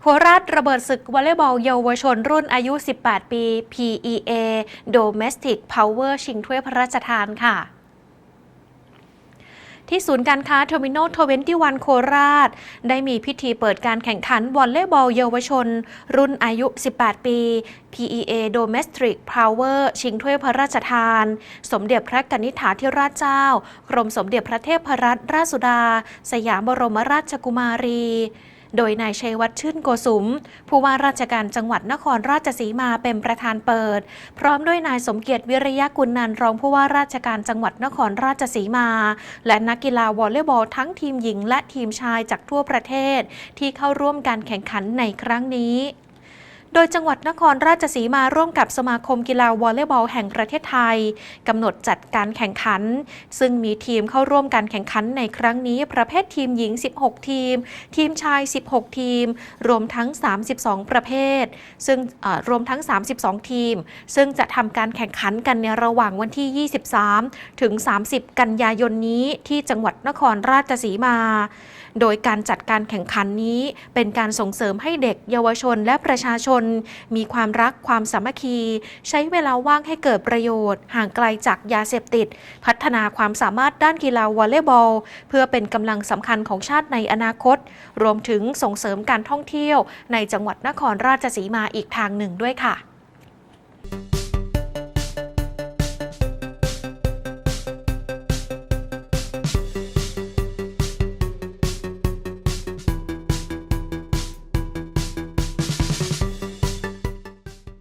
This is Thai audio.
โคราชระเบิดศึกวอลเลย์บอลเยาวชนรุ่นอายุ 18 ปี PEA Domestic Power ชิงถ้วยพระราชทานค่ะที่ศูนย์การค้าเทอร์มินอล21โคราช ได้มีพิธีเปิดการแข่งขันวอลเลย์บอลเยาวชน รุ่นอายุ 18 ปี PEA Domestic Power ชิงถ้วยพระราชทาน สมเด็จพระกนิษฐาธิราชเจ้า กรมสมเด็จพระเทพรัตนราชสุดา สยามบรมราชกุมารี โดยนายชัยวัฒน์ชื่นโกสุม ผู้ว่าราชการจังหวัดนครราชสีมาเป็นประธานเปิด พร้อมด้วยนายสมเกียรติวิริยะกุลนันรองผู้ว่าราชการจังหวัดนครราชสีมา และนักกีฬาวอลเลย์บอลทั้งทีมหญิงและทีมชายจากทั่วประเทศ ที่เข้าร่วมการแข่งขันในครั้งนี้ โดยจังหวัดนครราชสีมาร่วมกับสมาคมกีฬาวอลเลย์บอลแห่งประเทศไทยกำหนดจัดการแข่งขัน ซึ่งมีทีมเข้าร่วมการแข่งขันในครั้งนี้ประเภททีมหญิง 16 ทีม ทีมชาย 16 ทีม รวมทั้ง 32 ประเภท ซึ่งรวมทั้ง 32 ทีม ซึ่งจะทำการแข่งขันกันในระหว่างวันที่ 23 ถึง 30 กันยายนนี้ที่จังหวัดนครราชสีมา โดยการจัดการแข่งขันนี้เป็นการส่งเสริมให้เด็กเยาวชนและประชาชนน มีความรักความสามัคคี ใช้เวลาว่างให้เกิดประโยชน์ ห่างไกลจากยาเสพติด พัฒนาความสามารถด้านกีฬาวอลเลย์บอล เพื่อเป็นกำลังสำคัญของชาติในอนาคต รวมถึงส่งเสริมการท่องเที่ยวในจังหวัดนครราชสีมาอีกทางหนึ่งด้วยค่ะ